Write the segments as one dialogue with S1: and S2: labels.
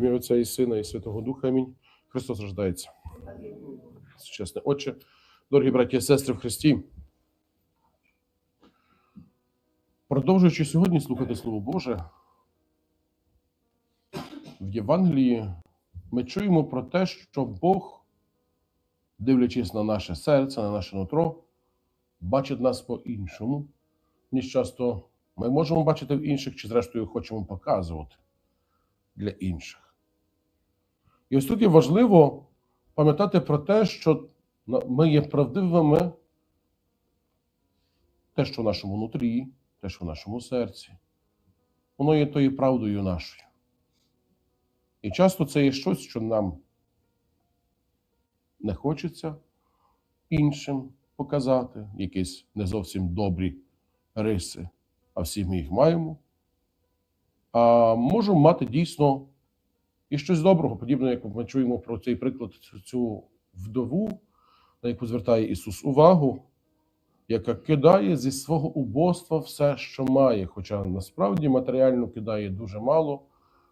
S1: ім'я Отця і Сина, і Святого Духа. Амінь. Христос рождається. Чесне Отче, дорогі браті і сестри в Христі. Продовжуючи сьогодні слухати Слово Боже, в Євангелії ми чуємо про те, що Бог, дивлячись на наше серце, на наше нутро, бачить нас по-іншому, ніж часто ми можемо бачити в інших, чи зрештою хочемо показувати для інших. І ось тут є важливо пам'ятати про те, що ми є правдивими, те, що в нашому нутрі, те, що в нашому серці, воно є тою правдою нашою. І часто це є щось, що нам не хочеться іншим показати, якісь не зовсім добрі риси, а всі ми їх маємо. А можемо мати дійсно і щось доброго, подібно, як ми чуємо про цей приклад, цю- вдову, на яку звертає Ісус увагу, яка кидає зі свого убоства все, що має. Хоча насправді матеріально кидає дуже мало,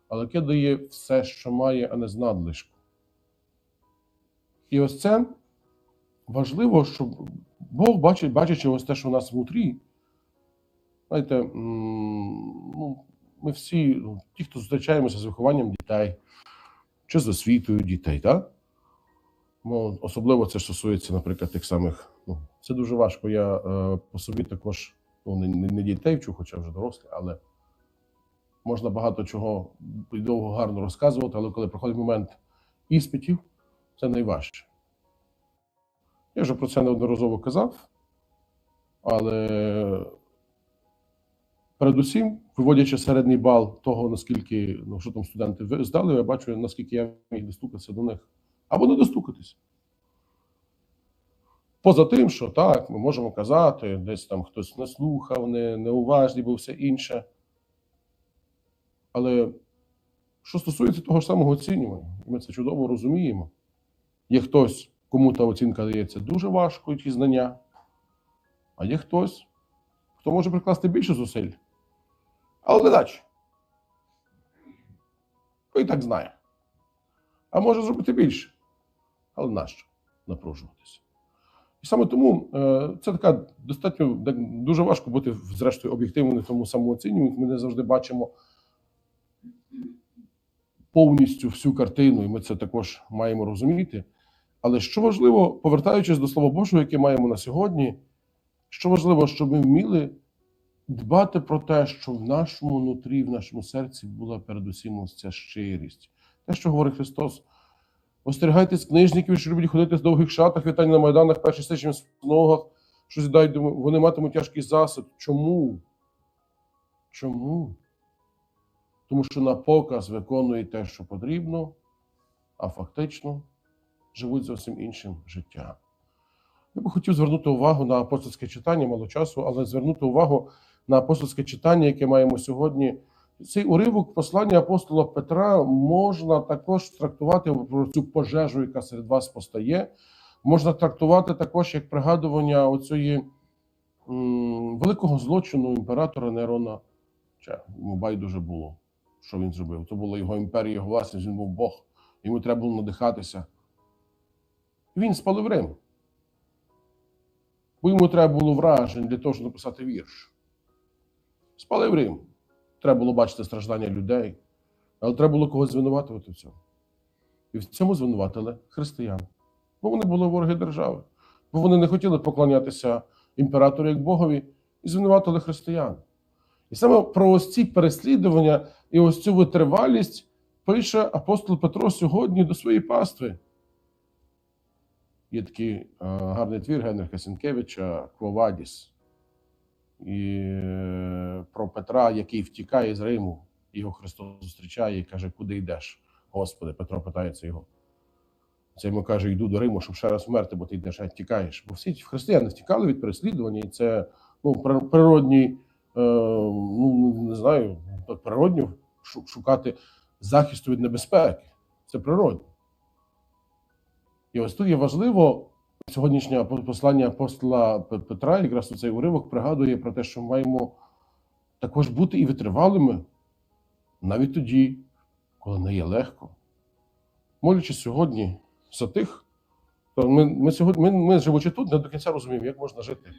S1: але кидає все, що має, а не з надлишку. І ось це важливо, щоб Бог бачить, бачачи ось те, що в нас внутрі. Знаєте, ну, ми всі, ну, ті, хто зустрічаємося з вихованням дітей чи з освітою дітей, так? Ну, особливо це стосується, наприклад, тих самих. Ну, це дуже важко. Я е, по собі також ну, не, не, дітей вчу, хоча вже дорослий, але можна багато чого і довго гарно розказувати, але коли проходить момент іспитів, це найважче. Я вже про це неодноразово казав, але передусім, виводячи середній бал того, наскільки ну, що там студенти здали, я бачу, наскільки я міг достукатися до них або не достукатись. Поза тим, що так, ми можемо казати, десь там хтось не слухав, не, неуважний був все інше. Але що стосується того ж самого оцінювання, ми це чудово розуміємо. Є хтось, кому та оцінка дається дуже важко, ті знання, а є хтось, хто може прикласти більше зусиль, але. Хто і так знає. А може зробити більше. Але нащо напружуватися? І саме тому е, це така достатньо дуже важко бути зрештою об'єктивним в тому самооцінюванні. Ми не завжди бачимо повністю всю картину, і ми це також маємо розуміти. Але що важливо, повертаючись до Слова Божого, яке маємо на сьогодні, що важливо, щоб ми вміли дбати про те, що в нашому нутрі, в нашому серці була передусім ось ця щирість. Те, що говорить Христос, остерігайтесь книжників, що люблять ходити в довгих шатах, вітання на майданах, перші сичні в ногах, що зідають, вони матимуть тяжкий засад. Чому? Чому? Тому що на показ виконують те, що потрібно, а фактично живуть зовсім іншим життям. Я би хотів звернути увагу на апостольське читання, мало часу, але звернути увагу на апостольське читання, яке маємо сьогодні. Цей уривок послання апостола Петра можна також трактувати про цю пожежу, яка серед вас постає. Можна трактувати також як пригадування оцієї великого злочину імператора Нерона. Чи йому байдуже було, що він зробив. То була його імперія, його власність, він був Бог. Йому треба було надихатися. Він спалив Рим. Бо йому треба було вражень для того, щоб написати вірш. Спалив Рим. Треба було бачити страждання людей, але треба було когось звинуватувати в цьому. І в цьому звинуватили християн. Бо вони були вороги держави. Бо вони не хотіли поклонятися імператору як Богові і звинуватили християн. І саме про ось ці переслідування і ось цю витривалість пише апостол Петро сьогодні до своєї пастви. Є такий е, гарний твір Генриха Сінкевича Квовадіс. І е, про Петра, який втікає з Риму, його Христос зустрічає і каже, куди йдеш? Господи, Петро питається його. Це йому каже, йду до Риму, щоб ще раз вмерти, бо ти йдеш, а тікаєш. Бо всі християни втікали від переслідування, і це ну, прир- природній, е, ну не знаю, природньо шукати захисту від небезпеки. Це природньо. І ось тут є важливо сьогоднішнє послання апостола Петра, якраз у цей уривок пригадує про те, що маємо також бути і витривалими навіть тоді, коли не є легко. Молячись сьогодні за тих, то ми, ми сьогодні, ми, ми живучи тут, не до кінця розуміємо, як можна жити.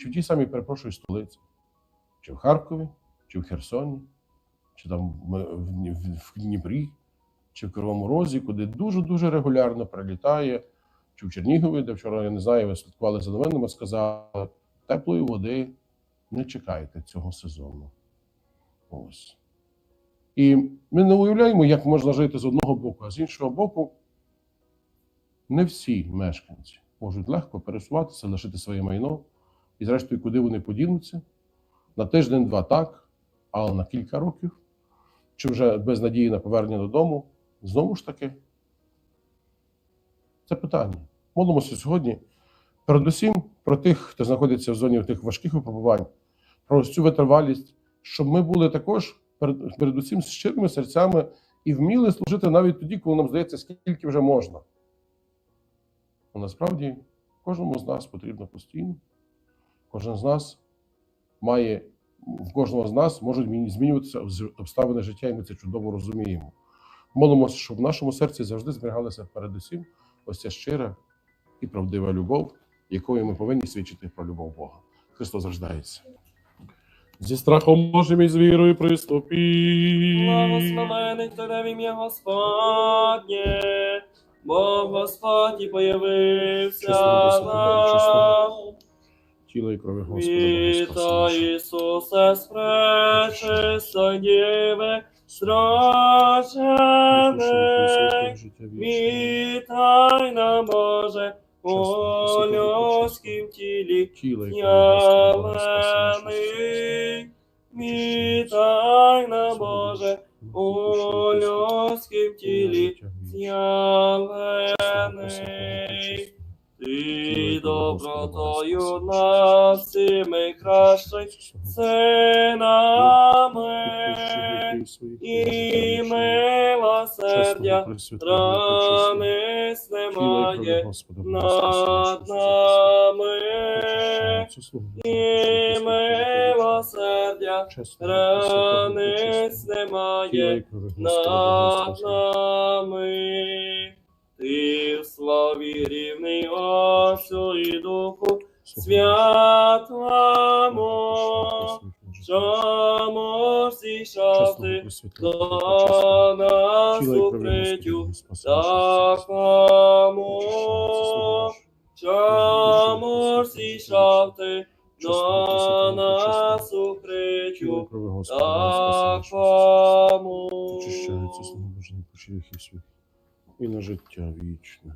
S1: Чи в тій самій, перепрошую, столиці, чи в Харкові, чи в Херсоні, чи там в Дніпрі, чи в Кривому Розі, куди дуже-дуже регулярно прилітає, чи в Чернігові, де вчора, я не знаю, ви слідкували за новинами, сказали, теплої води не чекайте цього сезону. Ось. І ми не уявляємо, як можна жити з одного боку, а з іншого боку, не всі мешканці можуть легко пересуватися, лишити своє майно, і, зрештою, куди вони подінуться на тиждень-два так, але на кілька років, чи вже без надії на повернення додому, знову ж таки, це питання. Молимося сьогодні, передусім про тих, хто знаходиться в зоні тих важких випробувань, про цю витривалість, щоб ми були також перед, передусім з щирими серцями і вміли служити навіть тоді, коли нам здається, скільки вже можна. Ну, насправді кожному з нас потрібно постійно. Кожен з нас має, в кожного з нас можуть змінюватися обставини життя, і ми це чудово розуміємо. Молимося, щоб в нашому серці завжди зберігалася передусім ось ця щира і правдива любов, якою ми повинні свідчити про любов Бога. Христос рождається. Зі страхом Божим і з вірою приступіть.
S2: Благословений тебе в ім'я Господнє, бо Господь і появився нам.
S1: Тіло і крові Господа
S2: Віта. Ісусе, спречисто Діви, зрожене. Вітай нам, Боже, у людськім тілі. Ялений. Вітай нам, Боже, у людськім тілі, з'явлений. Ти добротою над всіми кращий синами, і милосердя ранись немає над нами, і милосердя ранись немає над нами. Отцю і Духу Святому, чому всі шати до нас укриттю такому, чому всі шати до нас укриттю такому.
S1: Очищається Боже, почеряхи свій і на життя вічне.